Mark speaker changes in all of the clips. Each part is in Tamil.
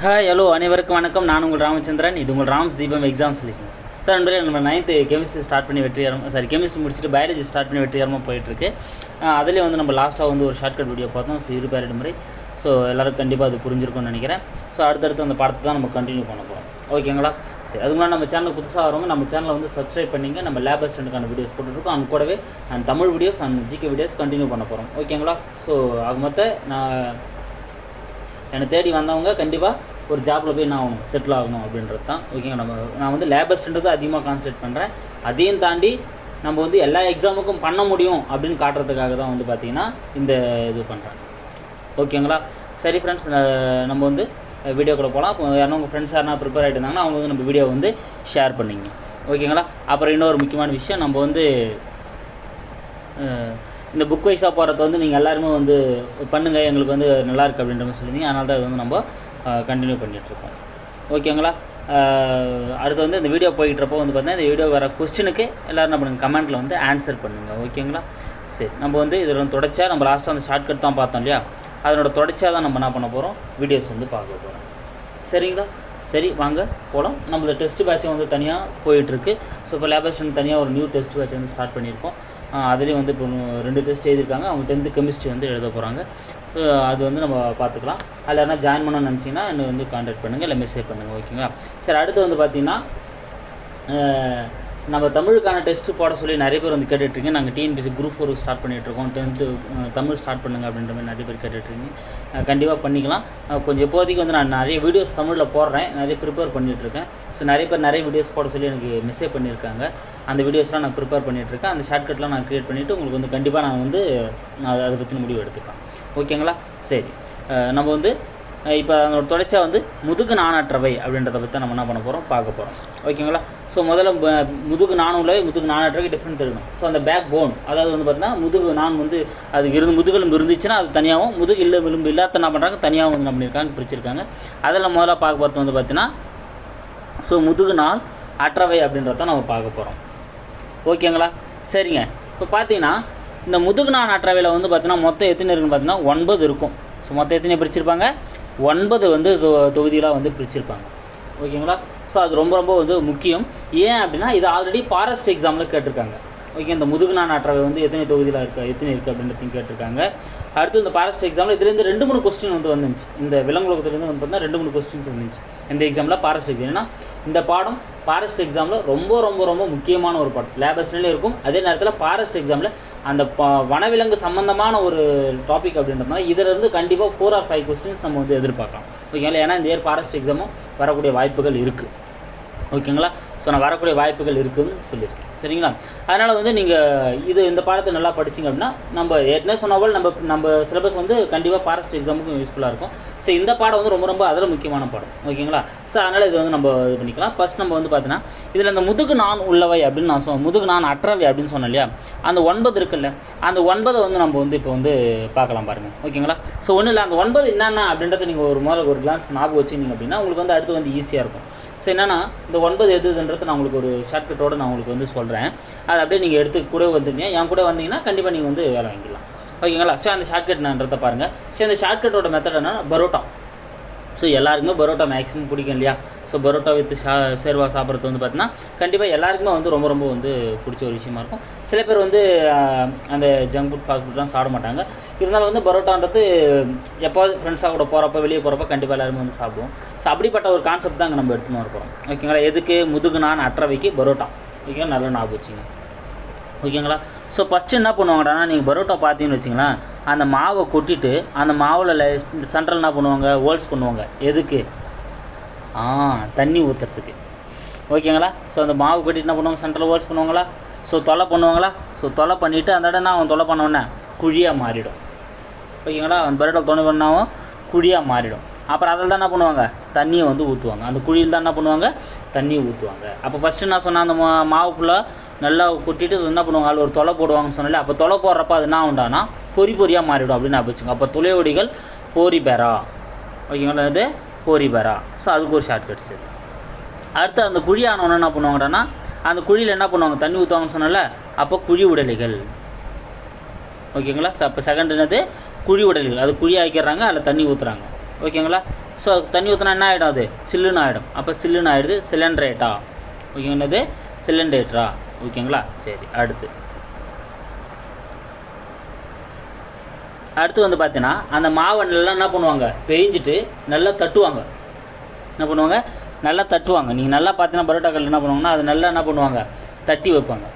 Speaker 1: ஹாய் ஹலோ அனைவருக்கும் வணக்கம். நான் உங்கள் ராமச்சந்திரன். இது உங்கள் ராம்ஸ் தீபம் எக்ஸாம் சொல்யூஷன்ஸ் சார் நண்பர்களே நம்ம நைன்த்து கெமிஸ்ட்ரி ஸ்டார்ட் பண்ணி வெற்றிகரமாக சாரி கெமிஸ்ட்ரி முடிச்சுட்டு பயாலஜி ஸ்டார்ட் பண்ணி வெற்றிகரமாக போயிட்டுருக்கு. அதிலே வந்து நம்ம லாஸ்ட்டாக வந்து ஒரு ஷார்ட்கட் வீடியோ பார்த்தோம். ஸோ இரு பேரிடு முறை. ஸோ எல்லோரும் கண்டிப்பாக அது புரிஞ்சிருக்கும்னு நினைக்கிறேன். ஸோ அடுத்தடுத்து அந்த படத்தை தான் நம்ம கண்டினியூ பண்ண போகிறோம் ஓகேங்களா சரி அதுக்கு முன்னாடி நம்ம சேனல் புதுசாக வரவங்க நம்ம சேனலை வந்து சப்ஸ்கிரைப் பண்ணிங்க. நம்ம லேப் அசிஸ்டண்ட்டுக்கான வீடியோஸ் போட்டுருக்கோம் அது கூடவே and Tamil videos and GK videos continue பண்ண போகிறோம் ஓகேங்களா ஸோ அது மொத்த நான் என்னை தேடி வந்தவங்க கண்டிப்பாக ஒரு ஜாப்பில் போய் நான் ஆகணும் செட்டில் ஆகணும் அப்படின்றது தான். ஓகேங்க நம்ம நான் வந்து லேபஸ்ட்ன்றது அதிகமாக கான்சன்ட்ரேட் பண்ணுறேன் அதையும் தாண்டி நம்ம வந்து எல்லா எக்ஸாமுக்கும் பண்ண முடியும் அப்படின்னு காட்டுறதுக்காக தான் வந்து பார்த்திங்கன்னா இந்த இது பண்ணுறேன் ஓகேங்களா சரி ஃப்ரெண்ட்ஸ் நம்ம வந்து வீடியோக்குள்ளே போகலாம் இப்போ யாரும் உங்கள் ஃப்ரெண்ட்ஸ் யாரா ப்ரிப்பேர் ஆகிட்டு இருந்தாங்கன்னா அவங்க வந்து நம்ம வீடியோ வந்து ஷேர் பண்ணிங்க. ஓகேங்களா அப்புறம் இன்னொரு முக்கியமான விஷயம் நம்ம வந்து இந்த புக் வைஸாக போகிறத வந்து நீங்கள் எல்லாருமே வந்து பண்ணுங்கள் எங்களுக்கு வந்து நல்லாயிருக்கு அப்படின்ற மாதிரி சொல்லியிருந்தீங்க. அதனால தான் இது வந்து நம்ம கண்டினியூ பண்ணிகிட்ருக்கோம் ஓகேங்களா அடுத்து வந்து இந்த வீடியோ போயிட்டுறப்போ வந்து பார்த்தீங்கன்னா இந்த வீடியோ வர கொஸ்டினுக்கு எல்லோரும் நம்ம கமெண்ட்டில் வந்து ஆன்சர் பண்ணுங்கள் ஓகேங்களா சரி நம்ம வந்து இதில் வந்து தொடர்ச்சியாக நம்ம லாஸ்ட்டாக அந்த ஷார்ட்கட் தான் பார்த்தோம் இல்லையா? அதனோட தொடர்ச்சியாக தான் நம்ம என்ன பண்ண போகிறோம் வீடியோஸ் வந்து பார்க்க போகிறோம் சரிங்களா? சரி வாங்க போகலாம் நம்மளோட டெஸ்ட் பேட்சும் வந்து தனியாக போயிட்டுருக்கு ஸோ இப்போ லேபரேஷன் தனியாக ஒரு நியூ டெஸ்ட் பேட்ச் வந்து ஸ்டார்ட் பண்ணியிருக்கோம். அதுலேயும் வந்து இப்போ ரெண்டு டெஸ்ட் எழுதியிருக்காங்க. அவங்க டென்த்து கெமிஸ்ட்ரி வந்து எழுத போகிறாங்க அது வந்து நம்ம பார்த்துக்கலாம் அதில் என்ன ஜாயின் பண்ணணும்னு நினச்சிங்கன்னா என்னை வந்து காண்டாக்ட் பண்ணுங்கள் இல்லை மெசேஜ் பண்ணுங்கள் ஓகேங்களா சரி அடுத்து வந்து பார்த்தீங்கன்னா நம்ம தமிழுக்கான டெஸ்ட் போட சொல்லி நிறைய பேர் வந்து கேட்டுட்ருக்கீங்க. நாங்கள் டிஎன்பிசி குரூப் ஃபோர் ஸ்டார்ட் பண்ணிகிட்ருக்கோம் டென்த்து தமிழ் ஸ்டார்ட் பண்ணுங்க அப்படின்ற மாதிரி நிறைய பேர் கேட்டுட்ருக்கீங்க. கண்டிப்பாக பண்ணிக்கலாம். கொஞ்சம் இப்போதைக்கு வந்து நான் நிறைய வீடியோஸ் தமிழில் போடுறேன். நிறைய ப்ரிப்பேர் பண்ணிகிட்ருக்கேன் ஸோ நிறைய பேர் நிறைய வீடியோஸ் போட சொல்லி எனக்கு மெசேஜ் பண்ணியிருக்காங்க. அந்த வீடியோஸ்லாம் நான் ப்ரிப்பேர் பண்ணிகிட்ருக்கேன் அந்த ஷார்ட்கட்லாம் நான் க்ரியேட் பண்ணிவிட்டு உங்களுக்கு வந்து கண்டிப்பாக நான் வந்து நான் அதை பற்றின முடிவு எடுத்துக்கலாம். ஓகேங்களா சரி. நம்ம வந்து இப்போ அதோட தொடர்ச்சியாக வந்து முதுகு நாணற்றவை அப்படின்றத பற்றி நம்ம என்ன பண்ண போகிறோம் பார்க்க போகிறோம் ஓகேங்களா? ஸோ முதல்ல முதுகு முதுகு நாணுள்ளவை முதுகு நாணற்றவை டிஃப்ரெண்ட் தெரியும் ஸோ அந்த பேக் போன் அதாவது வந்து பார்த்தீங்கன்னா முதுகு நான் வந்து அது இருந்து முதுகெலும்பு இருந்துச்சுன்னா அது தனியாகவும் முதுகு இல்லை விளிம்பு இல்லாத என்ன பண்ணுறாங்க தனியாகவும் வந்து என்ன பண்ணியிருக்காங்க பிரிச்சிருக்காங்க. அதில் முதல்ல பார்க்க போகிறது வந்து பார்த்தீங்கன்னா ஸோ முதுகு நாள் அற்றவை அப்படின்றத நம்ம பார்க்க போகிறோம் ஓகேங்களா? சரிங்க. இப்போ பார்த்தீங்கன்னா இந்த முதுகு நான் அற்றவையில் வந்து பார்த்தீங்கன்னா மொத்தம் எத்தனை இருக்குன்னு பார்த்தீங்கன்னா ஒன்பது இருக்கும். ஸோ மொத்தம் எத்தனை பிரிச்சிருப்பாங்க? ஒன்பது வந்து தொ- தொகுதிகளாக வந்து பிரிச்சிருப்பாங்க. ஓகேங்களா? ஸோ அது ரொம்ப ரொம்ப வந்து முக்கியம். ஏன் அப்படின்னா இது ஆல்ரெடி ஃபாரஸ்ட் எக்ஸாமில் கேட்டிருக்காங்க. ஓகே இந்த முதுகுநான் நாற்றவை வந்து எத்தனை தொகுதியில் இருக்குது எத்தனை இருக்குது அப்படின்றதையும் கேட்டிருக்காங்க. அடுத்து இந்த ஃபாரஸ்ட் எக்ஸாமில் இதுலேருந்து ரெண்டு மூணு கொஸ்டின் வந்து வந்துச்சு இந்த விலங்குலகத்துலேருந்து வந்து பார்த்தீங்கன்னா ரெண்டு மூணு கொஸ்டின்ஸ் வந்துச்சு இந்த எக்ஸாமில் ஃபாரஸ்ட் எக்ஸாம் ஏன்னா இந்த பாடம் ஃபாரஸ்ட் எக்ஸாமில் ரொம்ப ரொம்ப ரொம்ப முக்கியமான ஒரு பாடம். லேபஸ்லேயும் இருக்கும். அதே நேரத்தில் ஃபாரஸ்ட் எக்ஸாமில் அந்த ப வனவிலங்கு சம்மந்தமான ஒரு டாபிக் அப்படின்றதுனால இதிலிருந்து கண்டிப்பாக ஃபோர் ஆர் ஃபைவ் கொஸ்டின்ஸ் நம்ம வந்து எதிர்பார்க்கலாம். ஓகேங்களா ஏன்னா இந்த இயர் ஃபாரஸ்ட் எக்ஸாமும் வரக்கூடிய வாய்ப்புகள் இருக்குது ஓகேங்களா ஸோ நான் வரக்கூடிய வாய்ப்புகள் இருக்குதுன்னு சொல்லியிருக்கேன். சரிங்களா? அதனால் வந்து நீங்கள் இது இந்த பாடத்தை நல்லா படிச்சிங்க அப்படின்னா நம்ம ஏற்கனவே சொன்னால் நம்ம நம்ம சிலபஸ் வந்து கண்டிப்பாக ஃபாரஸ்ட் எக்ஸாமுக்கும் யூஸ்ஃபுல்லாக இருக்கும். ஸோ இந்த பாடம் வந்து ரொம்ப ரொம்ப அதில் முக்கியமான பாடம். ஓகேங்களா? ஸோ அதனால் இது வந்து நம்ம இது பண்ணிக்கலாம். ஃபஸ்ட் நம்ம வந்து பார்த்தீங்கன்னா இதில் இந்த முதுகு நான் உள்ளவை அப்படின்னு நான் சொ முதுகு நான் அற்றவை அப்படின்னு சொன்னேன் இல்லையா? அந்த ஒன்பது இருக்குல்ல அந்த ஒன்பதை வந்து நம்ம வந்து இப்போ வந்து பார்க்கலாம் பாருங்கள் ஓகேங்களா? ஸோ ஒன்றும் இல்லை அந்த ஒன்பது என்னென்ன அப்படின்றத நீங்கள் ஒரு முதல்ல ஒரு கிளான்ஸ் ஞாபகம் வச்சுக்கிங்க அப்படின்னா உங்களுக்கு வந்து அடுத்து வந்து ஈஸியாக இருக்கும். ஸோ என்னன்னா இந்த ஒன்பது எதுன்றது நான் உங்களுக்கு ஒரு ஷார்ட்கட்டோடு நான் உங்களுக்கு வந்து சொல்கிறேன் அதை அப்படியே நீங்கள் எடுத்து கூட வந்துருங்க. என் கூட வந்தீங்கன்னா கண்டிப்பாக நீங்கள் வந்து வேலை வாங்கிக்கலாம். ஓகேங்களா? ஸோ அந்த ஷார்ட்கட்ன்றதை பாருங்கள் ஸோ அந்த ஷார்ட்கட்டோட மெத்தட் என்னன்னா பரோட்டா. ஸோ எல்லாருக்குமே பரோட்டா மேக்ஸிமம் பிடிக்கும் இல்லையா? ஸோ பரோட்டா வித் ஷா சேர்வா சாப்பிட்றது வந்து பார்த்தீங்கன்னா கண்டிப்பாக எல்லாருக்குமே வந்து ரொம்ப ரொம்ப வந்து பிடிச்ச ஒரு விஷயமா இருக்கும். சில பேர் வந்து அந்த ஜங்க் ஃபுட் ஃபாஸ்ட் ஃபுட்லாம் சாப்பிட மாட்டாங்க. இருந்தாலும் வந்து பரோட்டான்றது எப்போது ஃப்ரெண்ட்ஸாக கூட போகிறப்ப வெளியே போகிறப்ப கண்டிப்பாக எல்லாருமே வந்து சாப்பிடுவோம். ஸோ அப்படிப்பட்ட ஒரு கான்செப்ட் தான் இங்கே நம்ம எடுத்துன்னு வர ஓகேங்களா எதுக்கு? முதுகு நான் அற்றவைக்கு பரோட்டா. ஓகேங்களா நல்லா ஞாபகம் வச்சுங்க ஓகேங்களா ஸோ ஃபஸ்ட்டு என்ன பண்ணுவாங்கடானா நீங்கள் பரோட்டா பார்த்தீங்கன்னு வச்சிங்களேன் அந்த மாவை கொட்டிட்டு அந்த மாவில் சென்ட்ரல் என்ன பண்ணுவாங்க? ஹோல்ஸ் பண்ணுவாங்க. எதுக்கு? ஆ தண்ணி ஊற்றுறதுக்கு ஓகேங்களா? ஸோ அந்த மாவு கட்டிட்டு என்ன பண்ணுவாங்க? சென்ட்ரல் ஹோல்ஸ் பண்ணுவாங்களா? ஸோ தொலை பண்ணுவாங்களா? ஸோ தொலை பண்ணிவிட்டு அந்த இடம் அவன் தொலை பண்ண குழியாக மாறிடும். ஓகேங்களா? அந்த பரோட்டா துணை பண்ணாவும் குழியாக மாறிடும். அப்புறம் அதில் தான் என்ன பண்ணுவாங்க? தண்ணியை வந்து ஊற்றுவாங்க அந்த குழியில் தான் என்ன பண்ணுவாங்க? தண்ணியை ஊற்றுவாங்க அப்போ ஃபஸ்ட்டு நான் சொன்னேன் அந்த மா மாவு ஃபுல்லாக நல்லா கொட்டிட்டு என்ன பண்ணுவாங்க? அதில் ஒரு தொலை போடுவாங்கன்னு சொன்னாலே அப்போ தொலை போடுறப்ப அது என்ன உண்டானா பொறி பொறியாக மாறிடும் அப்படின்னு வச்சுங்க அப்போ துளையொடிகள் போரி பெறா. ஓகேங்களா? இது கோரிபரா ஸோ அதுக்கு ஒரு ஷார்ட்கட்ஸு அடுத்து அந்த குழி என்ன பண்ணுவாங்கன்னா அந்த குழியில் என்ன பண்ணுவாங்க? தண்ணி ஊற்றுவாங்கன்னு சொன்னல அப்போ குழி உடலிகள். ஓகேங்களா? ஸோ அப்போ செகண்ட் என்னது? குழி உடல்கள். அது குழி ஆக்கிடுறாங்க அதில் தண்ணி ஊற்றுறாங்க ஓகேங்களா? ஸோ தண்ணி ஊற்றினா என்ன ஆகிடும் அது? சில்லுன்னு ஆகிடும் அப்போ சில்லுன்னு ஆகிடுது சிலிண்ட்ரேட்டா ஓகேங்களா சிலிண்டரேட்டரா ஓகேங்களா? சரி அடுத்து. அடுத்து வந்து பார்த்தீங்கன்னா அந்த மாவை நல்லா என்ன பண்ணுவாங்க? பெஞ்சிட்டு நல்லா தட்டுவாங்க. என்ன பண்ணுவாங்க? நல்லா தட்டுவாங்க. நீங்கள் நல்லா பார்த்தீங்கன்னா பரோட்டா கடலில் என்ன பண்ணுவாங்கன்னா அது நல்லா என்ன பண்ணுவாங்க? தட்டி வைப்பாங்க.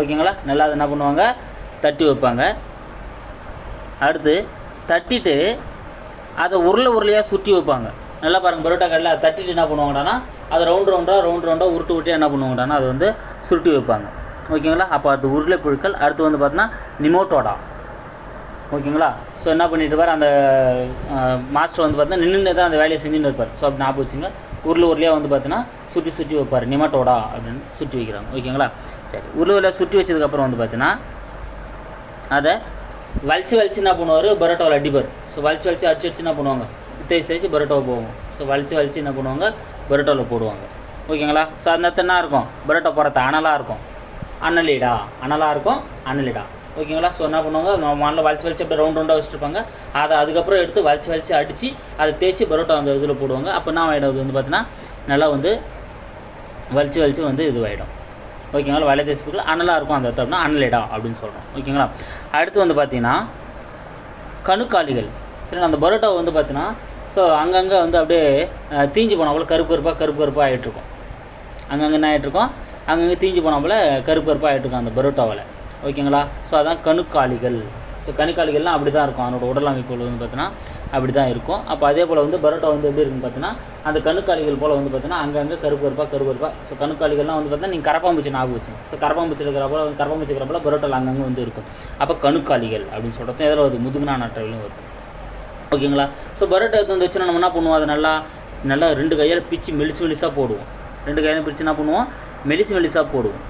Speaker 1: ஓகேங்களா? நல்லா அதை என்ன பண்ணுவாங்க? தட்டி வைப்பாங்க. அடுத்து தட்டிட்டு அதை உருளை உருளையாக சுற்றி வைப்பாங்க. நல்லா பாருங்கள் பரோட்டா கல்லில் அதை தட்டிட்டு என்ன பண்ணுவாங்கடானா அதை ரவுண்ட் ரவுண்டாக ரவுண்ட் ரவுண்டாக உருட்டு விட்டு என்ன பண்ணுவாங்கடானா அதை வந்து சுருட்டி வைப்பாங்க. ஓகேங்களா? அப்போ அது உருளை புழுக்கள். அடுத்து வந்து பார்த்தீங்கன்னா நிமோட்டோடா. ஓகேங்களா? ஸோ என்ன பண்ணிட்டு இருப்பார் அந்த மாஸ்டர் வந்து பார்த்தீங்கன்னா நின்று தான் அந்த வேலையை செஞ்சுன்னு இருப்பார். ஸோ அப்படி ஞாபகம் வச்சுங்க. உருளை உருளையாக வந்து பார்த்தீங்கன்னா சுற்றி சுற்றி வைப்பார். நிமட்டோடா அப்படின்னு சுற்றி வைக்கிறாங்க. ஓகேங்களா? சரி. உருளை உருளையாக சுற்றி வச்சதுக்கப்புறம் வந்து பார்த்தீங்கன்னா அதை வலிச்சு வலிச்சு என்ன பண்ணுவார்? பரோட்டாவில் அடிப்பார். ஸோ வலிச்சு வலிச்சு அடிச்சு அடிச்சு என்ன பண்ணுவாங்க? தேய்ச்சி தேய்ச்சி பரோட்டாவை போவோம் ஸோ வலிச்சு வலிச்சு என்ன பண்ணுவாங்க? பரோட்டாவில் போடுவாங்க. ஓகேங்களா? ஸோ அந்த இடத்துல என்ன இருக்கும்? பரோட்டா போடுறது அனலாக இருக்கும். அனலிடா அனலாக இருக்கும். அனலிடா ஓகேங்களா? ஸோ என்ன பண்ணுவாங்க? மண்ணில் வலிச்சு வலிச்சு அப்படியே ரவுண்ட் ரவுண்டாக வச்சுருப்பாங்க. அதை அதுக்கப்புறம் எடுத்து வலிச்சு வலிச்சு அடித்து அதை தேய்ச்சி பரோட்டா அந்த இதில் போடுவாங்க. அப்போ என்ன ஆகிடும் அது வந்து பார்த்தீங்கன்னா நல்லா வந்து வலிச்சு வலிச்சு வந்து இதுவாகிடும் ஓகேங்களா? வலை தேய்ச்சிப்பில் அனலாக இருக்கும் அந்த இடத்துல அப்படின்னா அனலிடா அப்படின்னு சொல்கிறோம் ஓகேங்களா? அடுத்து வந்து பார்த்தீங்கன்னா கணுக்காலிகள். சரி அந்த பரோட்டா வந்து பார்த்தீங்கன்னா ஸோ அங்கங்கே வந்து அப்படியே தீஞ்சு தீஞ்சு போல் கருப்பு கருப்பாக கருப்பு கருப்பாக ஆகிட்டுருக்கும் அங்கங்கே என்ன ஆகிட்டுருக்கும் அங்கங்கே தீஞ்சு போனாப்புல கருப்பு கருப்பாக ஆகிட்டுருக்கும் அந்த பரோட்டாவில் ஓகேங்களா? ஸோ அதான் கணுக்காலிகள் ஸோ கணுக்காலிகள்லாம் அப்படி தான் இருக்கும். அதனோட உடல் அமைப்புகள் வந்து பார்த்தீங்கன்னா அப்படி தான் இருக்கும். அப்போ அதே போல் வந்து பரோட்டா வந்து எப்படி இருக்குன்னு பார்த்தீங்கன்னா அந்த கணுக்காலிகள் போல் வந்து பார்த்தீங்கன்னா அங்கங்கே கருப்பு கருப்பாக கருப்பு கருப்பாக ஸோ கணுக்காலிகள்லாம் வந்து பார்த்தீங்கன்னா நீங்கள் கரப்பாம்பூச்சி ஞாபகம் வச்சு ஸோ கரப்பாம்பூச்சி இருக்கிற வந்து கரப்பாம்பூச்சி இருக்கிறப்பல பரோட்டாவில் அங்கங்கே வந்து இருக்கும். அப்போ கணுக்காலிகள் அப்படின்னு சொல்கிறது எதில் வருது? முதுகுனா நாட்டவிலும் வருது. ஓகேங்களா? ஸோ பரோட்டா எடுத்து வந்து வச்சுன்னா நம்ம என்ன பண்ணுவோம்? அதை நல்லா நல்லா ரெண்டு கையால் பிச்சு மெலிசு மெலிசாக போடுவோம். ரெண்டு கையாலும் பிரித்து என்ன பண்ணுவோம்? மெலிசு மெலிசாக போடுவோம்.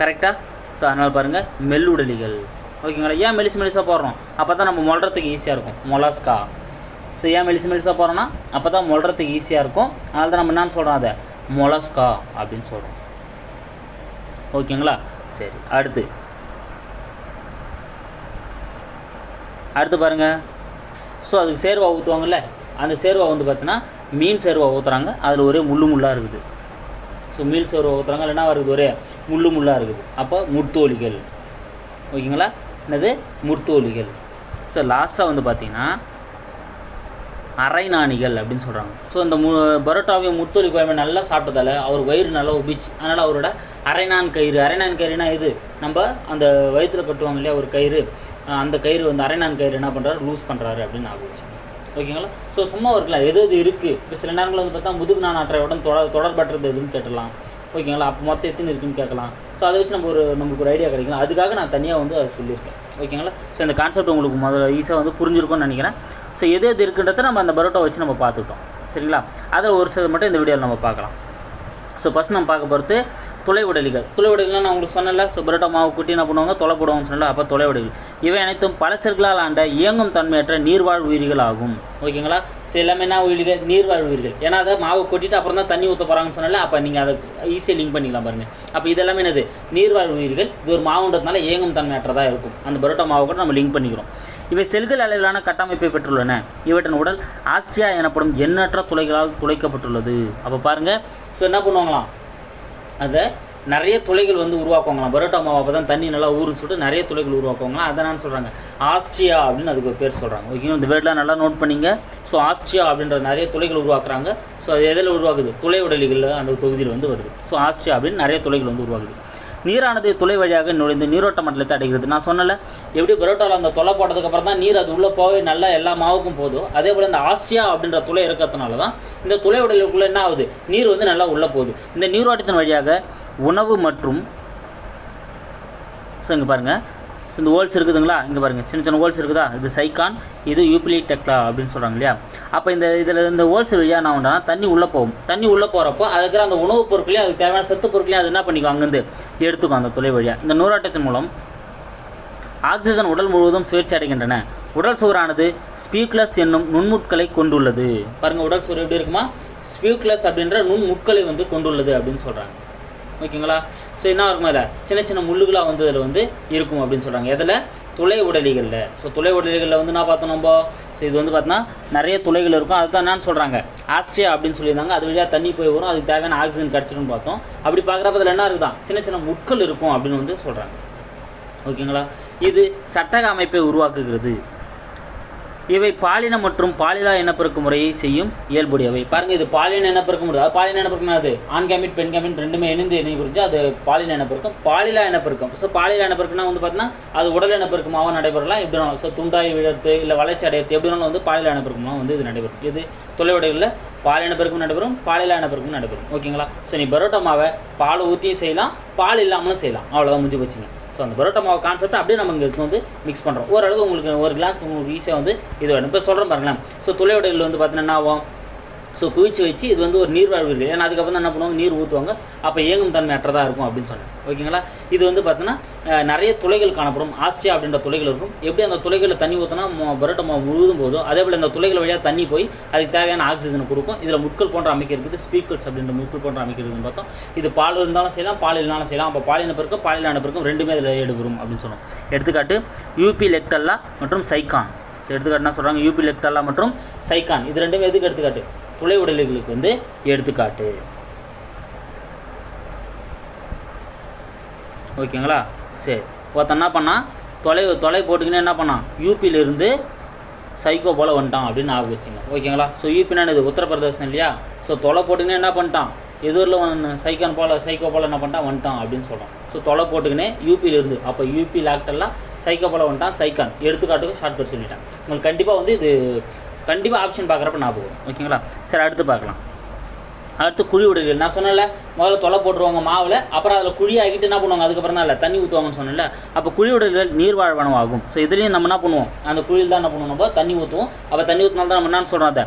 Speaker 1: கரெக்டாக ஸோ அதனால் பாருங்கள் மெல்லுடலிகள். ஓகேங்களா ஏன் மெலிசு மெலிசாக போடுறோம்? அப்போ தான் நம்ம மொல்றதுக்கு ஈஸியாக இருக்கும். மொலாஸ்கா. ஸோ ஏன் மெலிசு மெலிசாக போடுறோன்னா அப்போ தான் மொல்றதுக்கு ஈஸியாக இருக்கும். அதனால தான் நம்ம என்னன்னு சொல்கிறோம் அதை? மொலஸ்கா அப்படின்னு சொல்கிறோம் ஓகேங்களா சரி அடுத்து. அடுத்து பாருங்கள் ஸோ அதுக்கு சேர்வா ஊற்றுவாங்கல்ல அந்த சேர்வா வந்து பார்த்தீங்கன்னா மீன் சேர்வா ஊற்றுறாங்க அதில் ஒரே முள்ளு முள்ளாக இருக்குது. ஸோ மீன் சேர்வா ஊற்றுறாங்க இல்லைன்னா இருக்குது ஒரே முள்ளு முள்ளாக இருக்குது அப்போ முர்த்தோலிகள். ஓகேங்களா? என்னது? முர்த்தோலிகள். ஸோ லாஸ்ட்டாக வந்து பார்த்தீங்கன்னா அரைநாணிகள் அப்படின்னு சொல்கிறாங்க ஸோ இந்த மு பரோட்டாவை முத்தொலி குழம்பு நல்லா சாப்பிட்டதால அவர் வயிறு நல்லா உபிச்சு அதனால் அவரோட அரைநான் கயிறு. அரைநான் கயிறுனா இது நம்ம அந்த வயிற்றில் கட்டுவாங்க இல்லையா ஒரு கயிறு. அந்த கயிறு வந்து அரைநான் கயிறு என்ன பண்ணுறாரு லூஸ் பண்ணுறாரு அப்படின்னு ஆகிச்சு ஓகேங்களா? ஸோ சும்மா இருக்கலாம் எது எது இருக்குது இப்போ சில நேரங்களில் வந்து பார்த்தா முதுகு நான் அற்றையுடன் தொடர் தொடர்பற்றது எதுன்னு கேட்டலாம் ஓகேங்களா? அப்போ மொத்தம் எத்தனை இருக்குன்னு கேட்கலாம். ஸோ அதை வச்சு நம்ம ஒரு நம்மளுக்கு ஒரு ஐடியா கிடைக்கலாம் அதுக்காக நான் தனியாக வந்து அதை சொல்லியிருக்கேன். ஓகேங்களா? ஸோ இந்த கான்செப்ட் உங்களுக்கு முதல்ல ஈஸியாக வந்து புரிஞ்சிருக்கும்னு நினைக்கிறேன். ஸோ எது எது இருக்குன்றத நம்ம அந்த பரோட்டா வச்சு நம்ம பார்த்துக்கிட்டோம். சரிங்களா? அதை ஒரு சில மட்டும் இந்த வீடியோவில் நம்ம பார்க்கலாம். ஸோ ஃபஸ்ட் நம்ம பார்க்க போகிறது துளை உடலிகள். துளை உடலிகள் நான் உங்களுக்கு சொன்னல ஸோ பரோட்டா மாவு குட்டி என்ன பண்ணுவாங்க? தொலை போடுவாங்கன்னு சொன்னல அப்போ துளை உடலிகள் இவை அனைத்தும் பல செல்களால் ஆண்ட இயங்கும் தன்மையற்ற நீர்வாழ் உயிரிகள் ஆகும். ஓகேங்களா? எல்லாமே என்ன உயிர்கள் நீர்வாழ் உயிர்கள் ஏன்னா அதை மாவு கொட்டிட்டு அப்புறம் தான் தண்ணி ஊற்ற போகிறாங்கன்னு சொன்னால அப்போ நீங்கள் அதை ஈஸியாக லிங்க் பண்ணிக்கலாம் பாருங்கள் அப்போ இதெல்லாமே என்னது? நீர்வாழ் உயிர்கள் இது ஒரு மாவுன்றதுனால ஏங்கும் தன்மையற்றதாக இருக்கும். அந்த பரோட்டா மாவு கூட நம்ம லிங்க் பண்ணிக்கிறோம். இவை செல்கள் அளவிலான கட்டமைப்பை பெற்றுள்ளன. இவற்றின் உடல் ஆஸ்ட்ரியா எனப்படும் எண்ணற்ற துளைகளால் துளைக்கப்பட்டுள்ளது. அப்போ பாருங்கள் ஸோ என்ன பண்ணுவாங்களாம்? அதை நிறைய துளைகள் வந்து உருவாக்குவாங்களாம். பரோட்டா மாவு அப்போ தான் தண்ணி நல்லா ஊறுன்னு சொல்லிட்டு நிறைய துளைகள் உருவாக்குவாங்களாம். அதனால சொல்கிறாங்க ஆஸ்ட்ரியா அப்படின்னு அதுக்கு ஒரு பேர் சொல்கிறாங்க ஓகேங்களா இந்த வேர்டெலாம் நல்லா நோட் பண்ணிங்க. ஸோ ஆஸ்ட்ரியா அப்படின்ற நிறைய துளைகள் உருவாக்குறாங்க. ஸோ அது எதில் உருவாகுது? துளை உடலிகளில் அந்த தொகுதியில் வந்து வருது. ஸோ ஆஸ்ட்ரியா அப்படின்னு நிறைய துளைகள் வந்து உருவாகுது. நீரானது துளை வழியாக நுழைந்து நீரோட்ட மண்டலத்தை அடைகிறது. நான் சொன்னல எப்படி பரோட்டாவில் அந்த தொலை போட்டதுக்கப்புறம் தான் நீர் அது உள்ளே போய் நல்லா எல்லா மாவுக்கும் போதும். அதே போல் இந்த ஆஸ்ட்ரியா அப்படின்ற துளை இருக்கிறதுனால தான் இந்த துளை உடலுக்குள்ளே என்ன ஆகுது? நீர் வந்து நல்லா உள்ளே போகுது. இந்த நீரோட்டத்தின் வழியாக உணவு மற்றும் ஸோ இங்கே பாருங்கள் ஸோ இந்த ஹோல்ஸ் இருக்குதுங்களா? இங்கே பாருங்கள் சின்ன சின்ன ஹோல்ஸ் இருக்குதா? இது சைக்கான் இது யூபிலி டெக்லா அப்படின்னு சொல்கிறாங்க இல்லையா? அப்போ இந்த இதில் இந்த ஹோல்ஸ் வழியாக நான் உண்டானா தண்ணி உள்ளே போகும். தண்ணி உள்ளே போகிறப்போ அதுக்கு அந்த உணவுப் பொருட்களையும் அதுக்கு தேவையான சத்து பொருட்களையும் அது என்ன பண்ணிக்கும்? அங்கேருந்து எடுத்துக்கும் அந்த துளை வழியாக இந்த நூறாட்டத்தின் மூலம் ஆக்சிஜன் உடல் முழுவதும் சுயற்சி அடைகின்றன. உடல் சுவரானது ஸ்பீக்லஸ் என்னும் நுண்முட்களை கொண்டுள்ளது. பாருங்கள் உடல் சுவர் எப்படி இருக்குமா? ஸ்பியூக்லஸ் அப்படின்ற நுண்முட்களை வந்து கொண்டுள்ளது அப்படின்னு சொல்கிறாங்க ஓகேங்களா? ஸோ என்ன இருக்கும் அதில் சின்ன சின்ன முள்ளுகளாக வந்து அதில் வந்து இருக்கும் அப்படின்னு சொல்கிறாங்க எதில்? துளை உடலிகளில். ஸோ துளை உடலிகளில் வந்து நான் பார்த்தோம் நம்ம. ஸோ இது வந்து பார்த்தோன்னா நிறைய துளைகள் இருக்கும். அதுதான் என்னன்னு சொல்கிறாங்க ஆஸ்ட்ரியா அப்படின்னு சொல்லியிருந்தாங்க. அது வழியாக தண்ணி போய் வரும். அதுக்கு தேவையான ஆக்சிஜன் கிடச்சிருன்னு பார்த்தோம். அப்படி பார்க்குறப்ப அதில் என்ன இருக்குதான் சின்ன சின்ன முட்கள் இருக்கும் அப்படின்னு வந்து சொல்கிறாங்க ஓகேங்களா? இது சட்டக அமைப்பை உருவாக்குகிறது. இவை பாலின மற்றும் பாலிலா இனப்பெருக்க முறையை செய்யும் இயல்புடையவை. பாருங்க இது பாலின இனப்பெருக்க முடியாது அதாவது பாலின இனப்பெருக்கம் அது ஆண் கேமிட் பெண் கேமிட் ரெண்டுமே இணைந்து இணை புரிஞ்சு அது பாலின இனப்பெருக்கம். பாலிலா இனப்பெருக்கம். ஸோ பாலிலா இனப்பெருக்கம்னா வந்து பார்த்தீங்கன்னா அது உடல் இனப்பெருக்கமாக நடைபெறலாம். எப்படி ஸோ துண்டாய் விழத்து இல்லை வளர்ச்சி அடையத்து எப்படி வேணாலும் வந்து பாலிலா இனப்பெருக்கமாக வந்து இது நடைபெறும். இது தொலைவடைகளில் பால் இனப்பெருக்கம் நடைபெறும் பாலிலா இனப்பெருக்கம் நடைபெறும். ஓகேங்களா ஸோ நீ பரோட்டா மாவை பால் ஊற்றியும் செய்யலாம் பால் இல்லாமலும் செய்யலாம். அவ்வளோதான் முடிஞ்சு போச்சுங்க. ஸோ அந்த பரோட்டா மாவு கான்செப்ட் அப்படியே நம்ம இங்கே எடுத்து வந்து மிக்ஸ் பண்ணுறோம் ஓரளவு உங்களுக்கு ஒரு கிளாஸ் உங்களுக்கு ஈஸியாக வந்து இது வேணும். இப்போ சொல்கிறேன் பாருங்களேன். ஸோ துளையோடைகள் வந்து பார்த்தீங்கன்னா என்ன ஆகும்? ஸோ குவிச்சு வச்சு இது வந்து ஒரு நீர்வாழ்வு இருக்குது ஏன்னா அதுக்கப்புறம் தான் என்ன பண்ணுவாங்க? நீர் ஊற்றுவாங்க அப்போ இயங்கும் தன்மை அற்றதாக இருக்கும் அப்படின்னு சொன்னேன் ஓகேங்களா? இது வந்து பார்த்தீங்கன்னா நிறைய துளைகள் காணப்படும். ஆஸ்ட்ரியா அப்படின்ற துளைகள் இருக்கும். எப்படி அந்த துளைகளில் தண்ணி ஊற்றினா பரோட்டா மாவு முழுதும் போதோ அதே போல் இந்த துளைகள் வழியாக தண்ணி போய் அதுக்கு தேவையான ஆக்சிஜனை கொடுக்கும். இதில் முட்கள் போன்ற அமைக்க இருக்குது. ஸ்பீக்கர்ஸ் அப்படின்ற முட்கள் போன்ற அமைக்க இருக்குதுன்னு பார்த்தோம். இது பால் இருந்தாலும் செய்யலாம் பால் இல்லைனாலும் செய்யலாம். அப்போ பாலின பெருக்கம் பாலிலான பெருக்கம் ரெண்டுமே இதில் ஈடுபடும் அப்படின்னு சொன்னோம். எடுத்துக்காட்டு யூபி லெக்டல்லா மற்றும் சைக்கான் ஸோ சொல்கிறாங்க யூபி லெக்டல்லா மற்றும் சைக்கான் இது ரெண்டுமே எதுக்கு எடுத்துக்காட்டு? துளை உடல்களுக்கு வந்து எடுத்துக்காட்டு. ஓகேங்களா? சரி. ஒருத்தன் என்ன பண்ணான்? தொலை தொலை போட்டுக்கினே என்ன பண்ணான்? யூபியிலிருந்து சைக்கோ போல் வந்துட்டான் அப்படின்னு ஞாபகம் வச்சுங்க. ஓகேங்களா? ஸோ யூபினா இது உத்தரப்பிரதேசம் இல்லையா? ஸோ தொலை போட்டுக்கினே என்ன பண்ணிட்டான்? எதிரில் ஒன்று சைக்கான் போல் சைக்கோ போல் என்ன பண்ணிட்டான்? வந்துட்டான் அப்படின்னு சொல்கிறான் ஸோ தொலை போட்டுக்கினே யூபியிலிருந்து அப்போ யூபி லாக்டெல்லாம் சைக்கோ போல் வந்துட்டான் சைக்கான் எடுத்துக்காட்டுக்கு ஷார்ட் கட் சொல்லிட்டேன். உங்களுக்கு கண்டிப்பாக வந்து இது கண்டிப்பாக ஆப்ஷன் பார்க்குறப்ப ஞாபகம் வரும் ஓகேங்களா? சரி அடுத்து பார்க்கலாம். அடுத்து குழி விடுதல். நான் சொன்னேன்ல முதல்ல தொலை போட்டுருவாங்க மாவில் அப்புறம் அதில் குழி ஆகிட்டு என்ன பண்ணுவாங்க? அதுக்கப்புறம் தான் இல்லை தண்ணி ஊற்றுவாங்கன்னு சொன்னேன்ல. அப்போ குழி விடுதல் நீர்வாழ்வனம் ஆகும் ஸோ இதுலேயும் நம்ம என்ன பண்ணுவோம்? அந்த குழியில் தான் என்ன பண்ணுவோம் நம்ம? தண்ணி ஊற்றுவோம் அப்போ தண்ணி ஊற்றினால தான் நம்ம என்னன்னு சொல்கிறோம் அதை?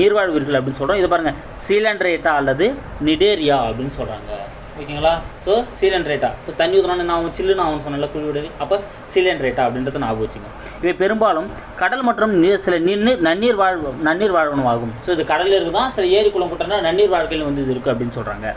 Speaker 1: நீர்வாழ்வு இருக்கல் அப்படின்னு சொல்கிறோம் இது பாருங்கள் சீலண்ட்ரேட்டா அல்லது நிடேரியா அப்படின்னு சொல்கிறாங்க ஓகேங்களா? ஸோ சீலண்ட்ரேட்டா இப்போ தண்ணி ஊற்றினோன்னு நான் சில்லுன்னு அவன் சொன்னல குழி விடுதல் அப்போ சீலண்ட்ரேட்டா அப்படின்றத ஞாபகம் வச்சுங்க இவை பெரும்பாலும் கடல் மற்றும் நீர் சில நீர் நன்னீர் வாழ் நன்னீர் வாழ்வனம் ஆகும் ஸோ இது கடலில் இருக்குதான் சில ஏரி குளம் குட்டனா நன்னீர் வாழ்க்கையில் வந்து இது இருக்குது அப்படின்னு சொல்கிறாங்க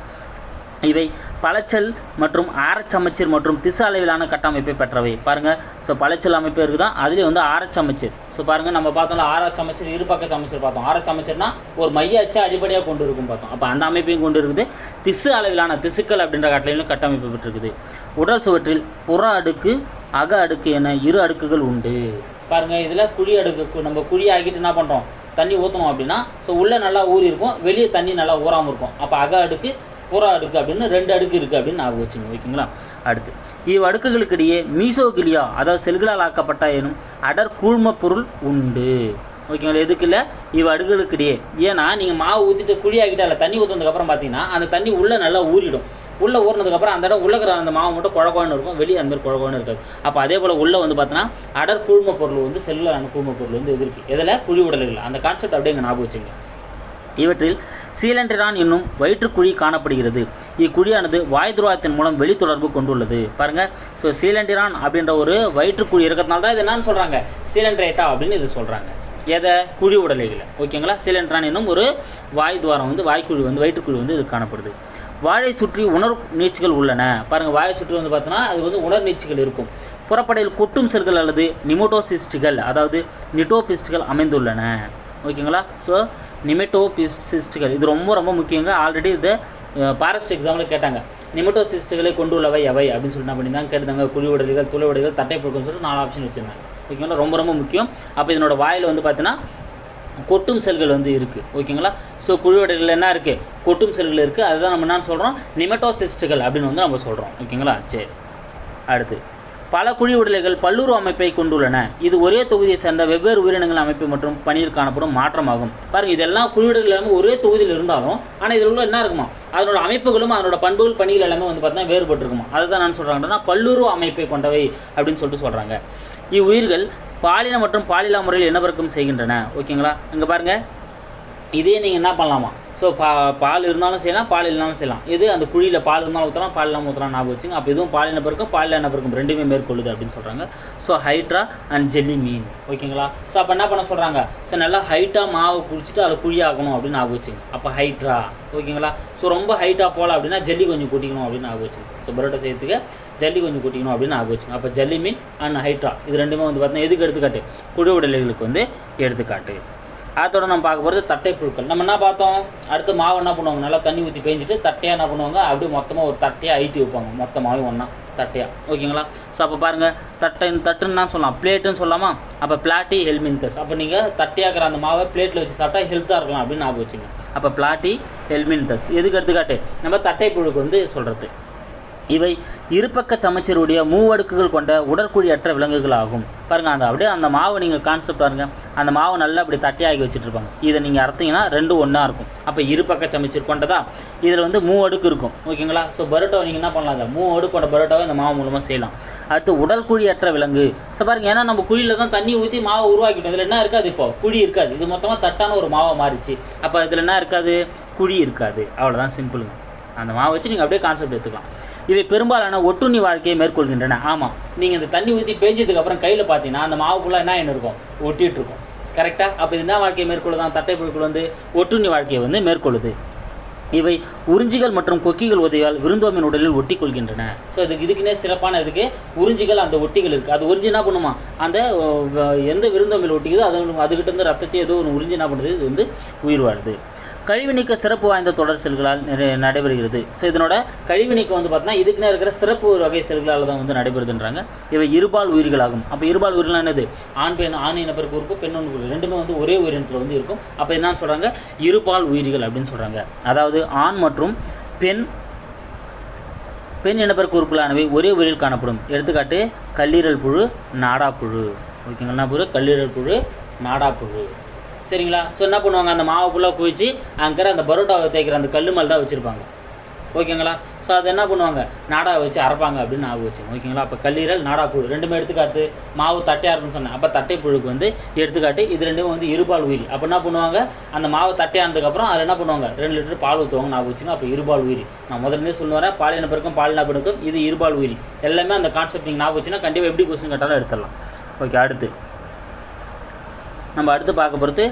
Speaker 1: இவை பழச்சல் மற்றும் ஆரச்சமச்சீர் மற்றும் திசு அளவிலான கட்டமைப்பை பெற்றவை. பாருங்கள் ஸோ பழச்சல் அமைப்பு இருக்குதான் அதுலேயும் வந்து ஆரச்சமச்சீர். ஸோ பாருங்கள் நம்ம பார்த்தோம்ல சமைச்சர் இருபக்க சமச்சீர் பார்த்தோம். ஆரச்சமச்சீர்னா ஒரு மைய அச்சு அடிப்படையாக கொண்டு இருக்கும் பார்த்தோம். அப்போ அந்த அமைப்பையும் கொண்டு இருக்குது. திசு அளவிலான திசுக்கள் அப்படின்ற கட்டளையிலும் கட்டமைப்பு பெற்றிருக்குது. உடல் சுவற்றில் புற அடுக்கு அக அடுக்கு என இரு அடுக்குகள் உண்டு. பாருங்கள் இதில் குழி அடுக்கு கு- நம்ம குழி ஆகிட்டு என்ன பண்ணுறோம் தண்ணி ஊற்றணும் அப்படின்னா ஸோ உள்ளே நல்லா ஊறி இருக்கும். வெளியே தண்ணி நல்லா ஊறாமல் இருக்கும். அப்போ அக அடுக்கு புற அடுக்கு அப்படின்னு ரெண்டு அடுக்கு இருக்குது அப்படின்னு ஞாபகம் வச்சுங்க ஓகேங்களா? அடுத்து. இவ்வடுக்குகளுக்கிடையே மீசோகிலியா அதாவது செல்களால் ஆக்கப்பட்ட எனும் அடர் கூழ்ம பொருள் உண்டு. ஓகேங்களா எதுக்கு இல்லை? இவ் அடுக்குகளுக்கிடையே. ஏன்னா நீங்கள் மாவு ஊற்றிட்டு குழி ஆக்கிட்டு அதில் தண்ணி ஊற்றுனதுக்கப்புறம் பார்த்தீங்கன்னா அந்த தண்ணி உள்ளே நல்லா ஊறிடும். உள்ளே ஊறினதுக்கப்புறம் அந்த இடம் உள்ளே இருக்கிற அந்த மாவு மட்டும் குழகுழன்னு இருக்கும் வெளியே அந்த மாதிரி குழகுழன்னு இருக்காது. அப்போ அதே போல் உள்ளே வந்து பார்த்தீங்கன்னா அடர் கூழ்ம பொருள் வந்து செல்லுலான கூழ்ம பொருள் வந்து எது இருக்குது எதில்? குழி உடல்கள் அந்த கான்செப்ட் அப்படியே இங்கே ஞாபகம் வச்சுங்க இவற்றில் சீலண்டிரான் என்னும் வயிற்றுக்குழி காணப்படுகிறது. இக்குழியானது வாய் துருவாயத்தின் மூலம் வெளித்தொடர்பு கொண்டுள்ளது. பாருங்க. ஸோ சீலண்டிரான் அப்படின்ற ஒரு வயிற்றுக்குழி இருக்கிறதுனால தான் இது என்னன்னு சொல்கிறாங்க சீலண்ட்ரேட்டா அப்படின்னு இது சொல்கிறாங்க எதை? குழி உடலைகளை. ஓகேங்களா? சீலண்ட்ரான் என்னும் ஒரு வாய் துவாரம் வந்து வாய்க்குழி வந்து வயிற்றுக்குழி வந்து இது காணப்படுது. வாயை சுற்றி உணர் நீச்சுகள் உள்ளன. பாருங்கள் வாயை சுற்றி வந்து பார்த்தோன்னா அது வந்து உணர் நீச்சுகள் இருக்கும். புறப்படையில் கொட்டும் செல்கள் அல்லது நிமோட்டோசிஸ்டுகள் அதாவது நிட்டோபிஸ்டுகள் அமைந்துள்ளன. ஓகேங்களா? ஸோ நிமெட்டோபிஸ்டிஸ்டுகள் இது ரொம்ப ரொம்ப முக்கியங்க. ஆல்ரெடி இது பாரஸ்ட் எக்ஸாமில் கேட்டாங்க. நிமெட்டோசிஸ்டுகளை கொண்டுள்ளவை எவை? அப்படின்னு சொல்லி என்ன பண்ணியிருந்தாங்க கேட்டாங்க குழி உடல்கள் துளை உடல்கள் தட்டை பொருட்கள்னு சொல்லிட்டு நாலு ஆப்ஷன் வச்சுருந்தாங்க ஓகேங்களா? ரொம்ப ரொம்ப முக்கியம். அப்போ இதனோட வாயில் வந்து பார்த்தீங்கன்னா கொட்டும் செல்கள் வந்து இருக்குது ஓகேங்களா? ஸோ குழிவடைகளில் என்ன இருக்குது கொட்டும் செல்கள் இருக்குது அதுதான் நம்ம என்ன சொல்கிறோம் நிமெட்டோசிஸ்டுகள் அப்படின்னு வந்து நம்ம சொல்கிறோம் ஓகேங்களா? சரி. அடுத்து. பல குழி உடலைகள் பல்லுறு அமைப்பை கொண்டுள்ளன. இது ஒரே தொகுதியை சேர்ந்த வெவ்வேறு உயிரினங்கள் அமைப்பு மற்றும் பணியில் காணப்படும் மாற்றமாகும். பாருங்க இதெல்லாம் குழி உடல்கள் எல்லாமே ஒரே தொகுதியில் இருந்தாலும் ஆனால் இதில் உள்ள என்ன இருக்குமா? அதனோட அமைப்புகளும் அதனோட பண்புகள் பணிகள் எல்லாமே வந்து பார்த்தீங்கன்னா வேறுபட்டிருக்குமா? அதுதான் நான் சொல்கிறாங்கன்னா பல்லுறு அமைப்பை கொண்டவை அப்படின்னு சொல்லிட்டு சொல்கிறாங்க இவ்வுயிர்கள் பாலின மற்றும் பாலிலா முறையில் இனப்பெருக்கம் செய்கின்றன. ஓகேங்களா? இங்கே பாருங்கள் இதே நீங்கள் என்ன பண்ணலாமா? ஸோ பா பால் இருந்தாலும் செய்யலாம் பால் இல்லைனாலும் செய்யலாம். இது அந்த குழியில் பால் இருந்தாலும் ஊற்றலாம் பால் இல்லாமல் ஊற்றலாம் ஞாபகம் வச்சுங்க. அப்போ இதுவும் பால் என்ன பிறக்கும் பால் என்ன பிறக்கும் ரெண்டுமே மேற்கொள்ளுது அப்படின்னு சொல்கிறாங்க ஸோ ஹைட்ரா அண்ட் ஜெல்லி மீன் ஓகேங்களா? ஸோ அப்போ என்ன பண்ண சொல்கிறாங்க ஸோ நல்லா ஹைட்டாக மாவு குடிச்சிட்டு அதை குழியாகணும் அப்படின்னு ஞாபகம் வச்சுங்க. அப்போ ஹைட்ரா ஓகேங்களா? ஸோ ரொம்ப ஹைட்டாக போகல அப்படின்னா ஜல்லி கொஞ்சம் கூட்டிக்கணும் அப்படின்னு ஞாபகம் வச்சுங்க. ஸோ பரோட்டா செய்யறதுக்கு ஜல்லி கொஞ்சம் கூட்டிக்கணும் அப்படின்னு ஞாபகம் வச்சுங்க. அப்போ ஜல்லி மீன் அண்ட் ஹைட்ரா இது ரெண்டுமே வந்து பார்த்தீங்கன்னா எதுக்கு எடுத்துக்காட்டு? குழு உடலைகளுக்கு வந்து எடுத்துக்காட்டு. அதோட நம்ம பார்க்க போகிறது தட்டை புழுக்கள். நம்ம என்ன பார்த்தோம்? அடுத்து மாவு என்ன பண்ணுவாங்க? நல்லா தண்ணி ஊற்றி பேஞ்சிட்டு தட்டையாக என்ன பண்ணுவாங்க? அப்படியே மொத்தமாக ஒரு தட்டையாக ஐத்தி வைப்பாங்க. மொத்தமாகவும் ஒன்றா தட்டையாக ஓகேங்களா? ஸோ அப்போ பாருங்கள் தட்டை தட்டுன்னு தான் சொல்லலாம். பிளேட்டுன்னு சொல்லாமா அப்போ பிளாட்டி ஹெல்மின்தஸ் அப்போ நீங்கள் தட்டையாக்கிற அந்த மாவை பிளேட்டில் வச்சு சாப்பிட்டா ஹெல்த்தாக இருக்கலாம் அப்படின்னு ஞாபகம் வச்சுங்க. அப்போ பிளாட்டி ஹெல்மின்தஸ் எதுக்கு எடுத்துக்காட்டு? நம்ம தட்டை புழுக்கு வந்து சொல்கிறது இவை இருபக்க சமச்சீருடைய மூவடுக்குகள் கொண்ட உடற்குழியற்ற விலங்குகள் ஆகும் பாருங்கள் அந்த அப்படியே அந்த மாவை நீங்கள் கான்செப்ட் பாருங்க. அந்த மாவை நல்லா அப்படி தட்டியாகி வச்சுட்ருப்பாங்க இதை நீங்கள் அறுத்தீங்கன்னா ரெண்டு ஒன்றா இருக்கும். அப்போ இருபக்க சமச்சீர் கொண்டதா? இதில் வந்து மூ அடுக்கு இருக்கும். ஓகேங்களா? ஸோ பரோட்டாவை நீங்கள் என்ன பண்ணலாம் அதை மூ அடுக்கு கொண்ட பரோட்டாவை இந்த மாவு மூலமாக செய்யலாம். அடுத்து உடல் குழியற்ற விலங்கு. ஸோ பாருங்கள் ஏன்னா நம்ம குழியில் தான் தண்ணி ஊற்றி மாவை உருவாக்கிட்டோம். இதில் என்ன இருக்காது இப்போ? குழி இருக்காது. இது மொத்தமாக தட்டான ஒரு மாவை மாறிச்சு அப்போ இதில் என்ன இருக்காது? குழி இருக்காது. அவ்வளோதான் சிம்பிளுங்க அந்த மாவை வச்சு நீங்கள் அப்படியே கான்செப்ட் எடுத்துக்கலாம். இவை பெரும்பாலான ஒட்டுண்ணி வாழ்க்கையை மேற்கொள்கின்றன. ஆமாம் நீங்கள் இந்த தண்ணி ஊற்றி பேஞ்சதுக்கு அப்புறம் கையில் பார்த்தீங்கன்னா அந்த மாவுக்குள்ளே என்ன என்ன இருக்கும்? ஒட்டிகிட்டு இருக்கும். கரெக்டாக அப்போ இது என்ன வாழ்க்கையை மேற்கொள்ளுதான் தட்டை புழுக்கள் வந்து ஒட்டுண்ணி வாழ்க்கையை வந்து மேற்கொள்ளுது. இவை உறிஞ்சிகள் மற்றும் கொக்கிகள் உதவியால் விருந்தோமின் உடலில் ஒட்டி கொள்கின்றன ஸோ இதுக்கு இதுக்குன்னே சிறப்பான இதுக்கு உறிஞ்சிகள் அந்த ஒட்டிகள் இருக்குது அது உறிஞ்சி என்ன பண்ணுமா? அந்த எந்த விருந்தோமில் ஒட்டிக்குதோ அது அதுக்கிட்ட இருந்து ரத்தத்தை ஏதோ ஒன்று உறிஞ்சி என்ன பண்ணுறது இது வந்து உயிர் வாழுது. கழிவு நீக்க சிறப்பு வாய்ந்த தொடர் செல்களால் நடைபெறுகிறது. ஸோ இதனோட கழிவு நீக்கம் வந்து பார்த்தீங்கன்னா இதுக்குன்னே இருக்கிற சிறப்பு வகை செல்களால் தான் வந்து நடைபெறுதுன்றாங்க. இவை இருபால் உயிர்களாகும். அப்போ இருபால் உயிரிலாம் என்னது? ஆண் பெண் ஆண் இனப்பெருக்கு உறுப்பு பெண் உறுப்பு ரெண்டுமே வந்து ஒரே உயிரினத்தில் வந்து இருக்கும். அப்போ என்னன்னு சொல்கிறாங்க இருபால் உயிரிகள் அப்படின்னு சொல்கிறாங்க அதாவது ஆண் மற்றும் பெண் பெண் இனப்பெருக்கு உறுப்புகளானவை ஒரே உயிரில் காணப்படும். எடுத்துக்காட்டு கல்லீரல் புழு நாடாப்புழு ஓகேங்களா? என்ன புழு? கல்லீரல் புழு நாடாப்புழு சரிங்களா? ஸோ என்ன பண்ணுவாங்க? அந்த மாவை ஃபுல்லாக குவிச்சு அங்கே அந்த பரோட்டாவை தேய்க்கிற அந்த கல்லு மேல் தான் வச்சுருப்பாங்க. ஓகேங்களா? ஸோ அதை என்ன பண்ணுவாங்க? நாடா வச்சு அரைப்பாங்க அப்படின்னு ஞாபகம் வச்சுங்க ஓகேங்களா? அப்போ கல்லீரல் நாடா புழு. ரெண்டுமே எடுத்துக்காட்டு. மாவு தட்டையாக இருக்குன்னு சொன்னேன். அப்போ தட்டை புழுக்கு வந்து எடுத்துக்காட்டு. இது ரெண்டும் வந்து இருபால் உயிரி. அப்போ என்ன பண்ணுவாங்க? அந்த மாவு தட்டையானதுக்கப்புறம் அதில் என்ன பண்ணுவாங்க? ரெண்டு லிட்டர் பால் ஊற்றுவாங்க ஞாபகம் வச்சுங்க அப்போ இருபால் உயிரி. நான் முதல்ல சொல்லி வரேன். பாலின பிறக்கும்? பால் பிறக்கும்? இது இருபால் உயிரி. எல்லாமே அந்த கான்செப்ட் நீங்கள் ஞாபகம் வச்சுன்னா கண்டிப்பாக எப்படி கொஸ்டின் கேட்டாலும் எடுத்துடலாம். ஓகே அடுத்து. நம்ம அடுத்து பார்க்க போகிறது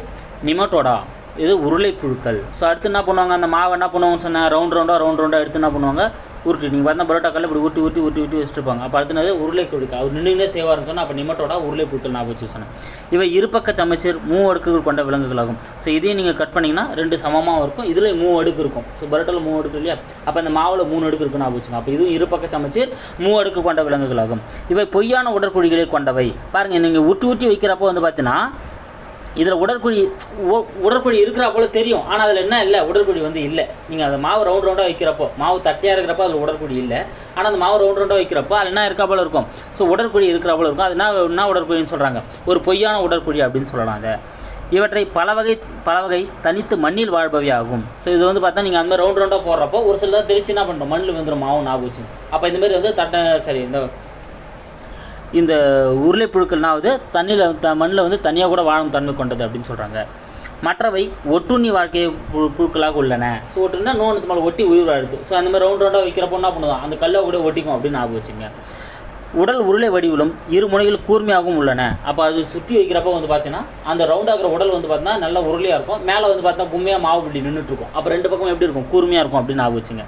Speaker 1: நிமோட்டோடா. இது உருளை புழுக்கள் ஸோ அடுத்து என்ன பண்ணுவாங்க? அந்த மாவை என்ன பண்ணுவாங்கன்னு சொன்னால் ரவுண்ட் ரவுண்டாக ரவுண்ட் ரவுண்டாக எடுத்து என்ன பண்ணுவாங்க? உருட்டி. நீங்கள் பார்த்தா பரோட்டா இப்படி ஊட்டி ஊட்டி ஊட்டி ஊட்டி வச்சுருப்பாங்க. அப்போ அடுத்தது உருளை அவர் நின்றுங்களே செய்வார்னு சொன்னால் அப்போ நிமட்டோட உருளை புழுக்கள் நான் வச்சு சொன்னேன் இவை இருபக்க சமைச்சர் மூ அடுக்குகள் கொண்ட விலங்குகளாகும். ஸோ இதையும் நீங்கள் கட் பண்ணிங்கன்னா ரெண்டு சமமாக இருக்கும். இதில் மூ அடுக்கு இருக்கும். ஸோ பரோட்டாவில் மூ அடுக்கு இல்லையா? அப்போ அந்த மாவில் மூணு அடுக்கு இருக்குன்னு நான் வச்சுக்கோங்க அப்போ இதுவும் இருபக்க சமைச்சர் மூ அடுக்கு கொண்ட விலங்குகளாகும். இவை பொய்யான உடற்குழிகளை கொண்டவை. பாருங்கள் நீங்கள் ஊட்டி ஊட்டி வைக்கிறப்போ வந்து பார்த்தீங்கன்னா இதில் உடற்குழி உ- உடற்குழி இருக்கிறா போல தெரியும். ஆனால் அதில் என்ன இல்லை? உடற்குழி வந்து இல்லை. நீங்கள் அந்த மாவு ரவுண்ட் ரவுண்டாக வைக்கிறப்போ மாவு தட்டியாக இருக்கிறப்போ அதில் உடற்குழி இல்லை. ஆனால் அந்த மாவு ரவுண்ட் ரவுண்டாக வைக்கிறப்போ அதில் என்ன இருக்கா போல இருக்கும்? ஸோ உடற்குழி இருக்கிறா போல இருக்கும். அது என்ன என்ன உடற்குழின்னு சொல்கிறாங்க ஒரு பொய்யான உடற்குழி அப்படின்னு சொல்லலாம் அதை. இவற்றை பல வகை பல வகை தனித்து மண்ணில் வாழ்பவை ஆகும். ஸோ இது வந்து பார்த்தா நீங்கள் அந்த மாதிரி ரவுண்ட் ரவுண்டாக போடுறப்போ ஒரு சில தெரிச்சு என்ன பண்ணுறோம் மண்ணில் வந்துடும் மாவு ஞாபகம் அப்போ இந்தமாரி வந்து தட்டை சரி இந்த இந்த உருளை புழுக்கள்னாவது தண்ணியில் த மண்ணில் வந்து தனியாக கூட வாழும் தன்மை கொண்டது அப்படின்னு சொல்கிறாங்க மற்றவை ஒட்டுண்ணி வாழ்க்கை புழு புழுக்களாக உள்ளன. ஸோ ஒட்டுனா நோனத்து மேலே ஒட்டி உயிர் வாழுது ஸோ அந்த மாதிரி ரவுண்ட் ரவுண்டாக வைக்கிறப்போ என்ன பண்ணுவோம்? அந்த கல்லை கூட ஒட்டிக்கும் அப்படின்னு ஞாபகம் வச்சுங்க. உடல் உருளை வடிவிலும் இரு முனைகள் கூர்மையாகவும் உள்ளன. அப்போ அது சுற்றி வைக்கிறப்போ வந்து பார்த்தீங்கன்னா அந்த ரவுண்டாகிற உடல் வந்து பார்த்தீங்கன்னா நல்லா உருளையாக இருக்கும். மேலே வந்து பார்த்தா கும்மையாக மாவு இப்படி நின்றுட்டுருக்கும் அப்போ ரெண்டு பக்கம் எப்படி இருக்கும்? கூர்மையாக இருக்கும் அப்படின்னு ஞாபகம் வச்சுங்க.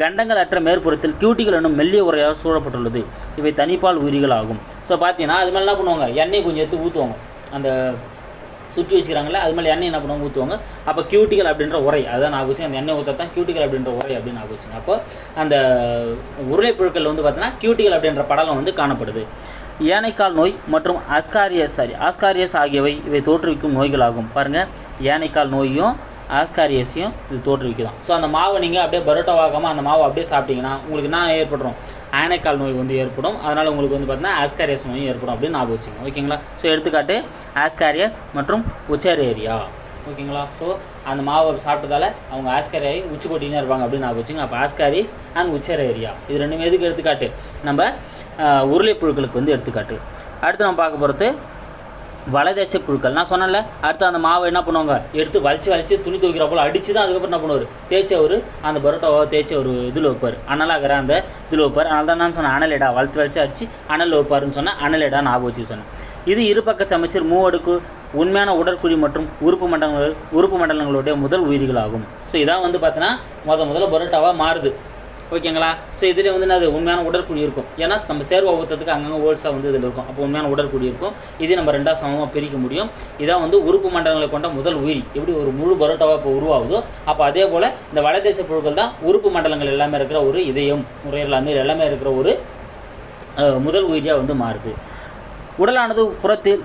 Speaker 1: கண்டங்கள் அற்ற மேற்புறத்தில் கியூட்டிகள் என்னும் மெல்லிய உரையால் சூழப்பட்டுள்ளது. இவை தனிப்பால் உயிரிகள் ஆகும் ஸோ பார்த்தீங்கன்னா அது மேலே என்ன பண்ணுவாங்க. எண்ணெய் கொஞ்சம் எடுத்து ஊற்றுவாங்க அந்த சுற்றி வச்சுக்கிறாங்களே அது மேலே எண்ணெய் என்ன பண்ணுவாங்க? ஊற்றுவாங்க அப்போ கியூட்டிகள் அப்படின்ற உரை அதான் நான் வச்சு அந்த எண்ணெய் ஊற்றத்தான் கியூட்டிகள் அப்படின்ற உரை அப்படின்னு நான் வச்சுங்க அப்போ அந்த உருளை பொருட்கள் வந்து பார்த்தீங்கன்னா கியூட்டிகள் அப்படின்ற படலம் வந்து காணப்படுது. ஏனைக்கால் நோய் மற்றும் அஸ்காரியஸ் சாரி ஆஸ்காரியஸ் ஆகியவை இவை தோற்றுவிக்கும் நோய்களாகும். பாருங்கள் ஏனைக்கால் நோயும் ஆஸ்காரியஸையும் இது தோற்றுவிக்கலாம் ஸோ அந்த மாவை நீங்கள் அப்படியே பரோட்டாவாகாமல் அந்த மாவை அப்படியே சாப்பிட்டீங்கன்னா உங்களுக்கு என்ன ஏற்படும்? ஆனைக்கால் நோய் வந்து ஏற்படும். அதனால் உங்களுக்கு வந்து பார்த்தீங்கன்னா ஆஸ்காரியஸ் நோயும் ஏற்படும் அப்படின்னு ஞாபகம் வச்சுங்க ஓகேங்களா ஸோ எடுத்துக்காட்டு ஆஸ்காரியஸ் மற்றும் உச்சரேரியா ஓகேங்களா ஸோ அந்த மாவை சாப்பிட்டதால அவங்க ஆஸ்காரியாகி உச்சி கொட்டினே இருப்பாங்க அப்படின்னு ஞாபகம் வச்சுங்க அப்போ ஆஸ்காரிஸ் அண்ட் உச்சரேரியா இது ரெண்டுமே எதுக்கு எடுத்துக்காட்டு? நம்ம ஆஹ், உருளைப்புழுக்களுக்கு வந்து எடுத்துக்காட்டு. அடுத்து நம்ம பார்க்க போகிறது வலதேச புழுக்கள் நான் சொன்னேன்ல அடுத்து அந்த மாவை என்ன பண்ணுவாங்க? எடுத்து வலிச்சு வலிச்சு துணி துவைக்கிற போல் அடிச்சு தான் அதுக்கப்புறம் என்ன பண்ணுவார்? தேய்ச்ச அவர் அந்த பரோட்டாவை தேய்ச்சி ஒரு இதில் வைப்பார். அனலாகிற அந்த இதில் வைப்பார். அதனால தான் நான் சொன்னேன் அனலேடா வளர்த்து வலிச்சு அடிச்சு அனல் வைப்பாருன்னு சொன்னேன். அனலேடா ஞாபகம் வச்சு சொன்னேன். இது இருபக்க சமைச்சர் மூவடுக்கு உண்மையான உடற்குழி மற்றும் உறுப்பு மண்டலங்கள் உறுப்பு மண்டலங்களுடைய முதல் உயிரிகளாகும். ஸோ இதான் வந்து பார்த்தீங்கன்னா முத முதல்ல பரோட்டாவாக மாறுது. ஓகேங்களா? ஸோ இதில் வந்து அது உண்மையான உடற்குழி இருக்கும். ஏன்னா நம்ம சேர்வா ஊற்றத்துக்கு அங்கங்கே ஹோல்ஸாக வந்து இதில் இருக்கும். அப்போ உண்மையான உடற்குழி இருக்கும். இதே நம்ம ரெண்டாக சமமாக பிரிக்க முடியும். இதான் வந்து உறுப்பு மண்டலங்களை கொண்ட முதல் உயிரி. எப்படி ஒரு முழு பரோட்டாவாக இப்போ உருவாகுதோ அப்போ அதே போல் இந்த வடதேச புழுக்கள் தான் உறுப்பு மண்டலங்கள் எல்லாமே இருக்கிற ஒரு இதயம் நுரையீரல் எல்லாமே இருக்கிற ஒரு முதல் உயிரியாக வந்து மாறுது. உடலானது புறத்தில்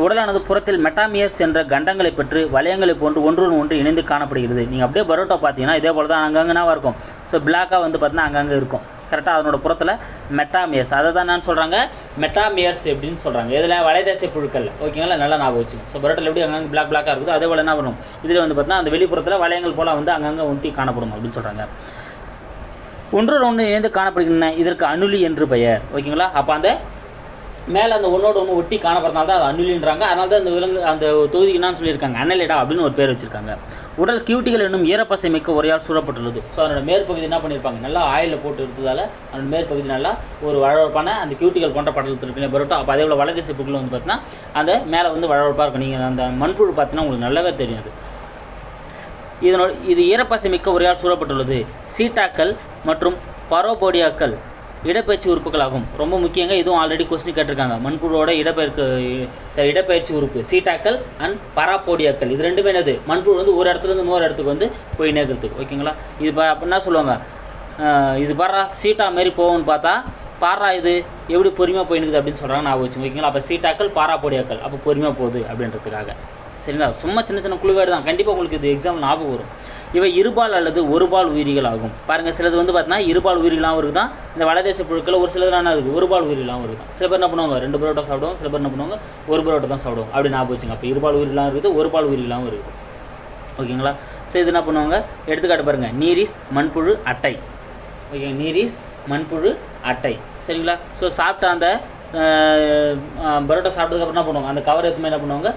Speaker 1: உடலானது புறத்தில் மெட்டாமியர்ஸ் என்ற கண்டங்களை பெற்று வளையங்களை போன்று ஒன்றுடன் ஒன்று இணைந்து காணப்படுகிறது. நீங்கள் அப்படியே பரோட்டா பார்த்தீங்கன்னா இதே போல் தான் அங்கங்கனாவாக இருக்கும். ஸோ பிளாக்காக வந்து பார்த்தீங்கன்னா அங்கங்கே இருக்கும். கரெக்டாக அதனோட புறத்தில் மெட்டாமியர்ஸ். அதை தான் நான் சொல்கிறாங்க மெட்டாமியர்ஸ் எப்படின்னு சொல்கிறாங்க இதில் வலைதேச புழுக்கள். ஓகேங்களா நல்லா ஞாபகம் வச்சுங்க ஸோ பரோட்டாவில் எப்படி அங்கங்கே பிளாக் பிளாக்காக இருக்குதோ அதே போல் என்ன பண்ணும்? இதில் வந்து பார்த்தீங்கன்னா அந்த வெளிப்புறத்தில் வளையங்கள் போல் வந்து அங்கங்கே ஒட்டி காணப்படும் அப்படின்னு சொல்கிறாங்க ஒன்றோடு ஒன்று இணைந்து காணப்படுகின்றன. இதற்கு அணுலி என்று பெயர். ஓகேங்களா அப்போ அந்த மேலே அந்த ஒன்றோட ஒன்று ஒட்டி காணப்படுறதுனால தான் அது அன்னிலின்றாங்க அதனால தான் அந்த விலங்கு அந்த தொகுதிக்கு என்னன்னு சொல்லியிருக்காங்க. அன்னலேடா அப்படின்னு ஒரு பேர் வச்சிருக்காங்க. உடல் கியூட்டிகள் என்னும் ஈரப்பசை மிக்க உரையால் சூழப்பட்டுள்ளது. ஸோ அதனோட மேற்பகுதி என்ன பண்ணியிருப்பாங்க? நல்லா ஆயிலில் போட்டு இருந்ததால் அதோட மேற்பகுதி நல்லா ஒரு வழவழப்பான அந்த கியூட்டிகள் போன்ற படத்தில் இருக்கு பரோட்டா. அப்போ அதே போல் வலது புக்கில் வந்து பார்த்தீங்கன்னா அந்த மேலே வந்து வழவழப்பாக இருக்கும். நீங்கள் அந்த மண்புழு பார்த்தீங்கன்னா உங்களுக்கு நல்லாவே தெரியும் அது. இதனோட இது ஈரப்பசை மிக்க உரையால் சூழப்பட்டுள்ளது. சீட்டாக்கள் மற்றும் பரோபோடியாக்கள். இடப்பெயர்ச்சி உறுப்புகளாகும். ரொம்ப முக்கியங்க இதுவும் ஆல்ரெடி கொஸ்டின் கேட்டிருக்காங்க. மண்புழுவோட இடப்பெயர்க்கு சரி, இடப்பெயர்ச்சி உறுப்பு சீட்டாக்கள் அண்ட் பராபோடியாக்கள். இது ரெண்டுமே என்னது? மண்புழு வந்து ஒரு இடத்துல இருந்து இன்னொரு இடத்துக்கு வந்து போய் நேக்கிறதுக்கு ஓகேங்களா இது பா அப்படின்னா சொல்லுவாங்க? இது பாரா சீட்டா மாரி போகும்னு பார்த்தா பாரா இது எப்படி பொறுமையாக போய் அப்படின்னு சொல்கிறாங்க நான் வச்சு ஓகேங்களா அப்போ சீட்டாக்கள் பாராபோடியாக்கள். அப்போ பொறுமையாக போகுது அப்படின்றதுக்காக. சரிங்களா? சும்மா சின்ன சின்ன குழுவேடு தான் கண்டிப்பாக உங்களுக்கு இது எக்ஸாம் ஞாபகம் வரும். இவை இருபால் அல்லது ஒருபால் உயிரிகள் ஆகும் பாருங்கள் சிலது வந்து பார்த்தீங்கன்னா இருபால் உயிரிகளாகவும் இருக்குதான். இந்த வடதேச புழுக்கள் ஒரு சிலது என்ன இருக்குது ஒருபால் உயிரிகளாகவும் இருக்குதான். சில பேர் என்ன பண்ணுவாங்க? ரெண்டு பரோட்டா சாப்பிடுவோம் சில பேர் என்ன பண்ணுவாங்க? ஒரு பரோட்டா தான் சாப்பிடுவோம் அப்படி ஞாபகம் வச்சுங்க. அப்போ இருபால் உயிரிகளாகவும் இருக்குது ஒருபால் உயிரிகளாகவும் இருக்குது. ஓகேங்களா? ஸோ இது என்ன பண்ணுவாங்க? எடுத்துக்காட்டு பாருங்கள் நீரிஸ் மண்புழு அட்டை. ஓகே நீரிஸ் மண்புழு அட்டை. சரிங்களா? ஸோ சாப்பிட்ட அந்த பரோட்டா சாப்பிட்டதுக்கப்புறம் என்ன பண்ணுவாங்க? அந்த கவர் எடுத்துமே என்ன பண்ணுவாங்க?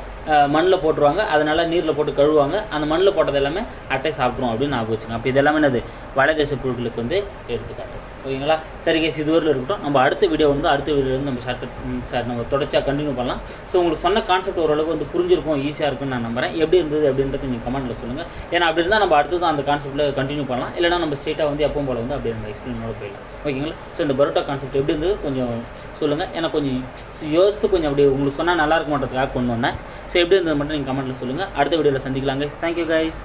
Speaker 1: மண்ணில் போட்டுருவாங்க. அதை நல்லா நீரில் போட்டு கழுவுவாங்க. அந்த மண்ணில் போட்டது எல்லாமே அட்டை சாப்பிட்ரும் அப்படின்னு ஞாபகம் வச்சுங்க அப்போ இதெல்லாமே என்னது? வடதேச பொருட்களுக்கு வந்து எடுத்துக்காட்டு. ஓகேங்களா? சரி கேஸ் இதுவரையில் இருக்கட்டும். நம்ம அடுத்த வீடியோ வந்து அடுத்த வீடியோ வந்து நம்ம ஷார்ட்கட் சார் நம்ம தொடர்ச்சியாக கண்டினியூ பண்ணலாம். ஸோ உங்களுக்கு சொன்ன கான்செப்ட் ஓரளவுக்கு வந்து புரிஞ்சிருக்கும் ஈஸியாக இருக்கும்னு நான் நம்புறேன். எப்படி இருந்தது அப்படின்றது நீங்கள் கமெண்ட்டில் சொல்லுங்கள் ஏன்னா அப்படி இருந்தால் நம்ம அடுத்தது அந்த கான்செப்ட்டில் கண்டினியூ பண்ணலாம். இல்லைனா நம்ம ஸ்ட்ரெயிட்டாக வந்து எப்பவும் போல் வந்து அப்படியே நம்ம எக்ஸ்பிளைனோட போயிடலாம். ஓகேங்களா? ஸோ இந்த பரோட்டா கான்செப்ட் எப்படி இருந்தது? கொஞ்சம் சொல்லுங்கள் ஏன்னா கொஞ்சம் யோசித்து கொஞ்சம் அப்படி உங்களுக்கு சொன்னால் நல்லா இருக்குமான்றதுக்காக கொண்டு வந்தேன். ஸோ எப்படி இருந்தது மட்டும் நீங்கள் கமெண்ட்டில் சொல்லுங்கள் அடுத்த வீடியோவில் சந்திக்கலாங்க. Thank you guys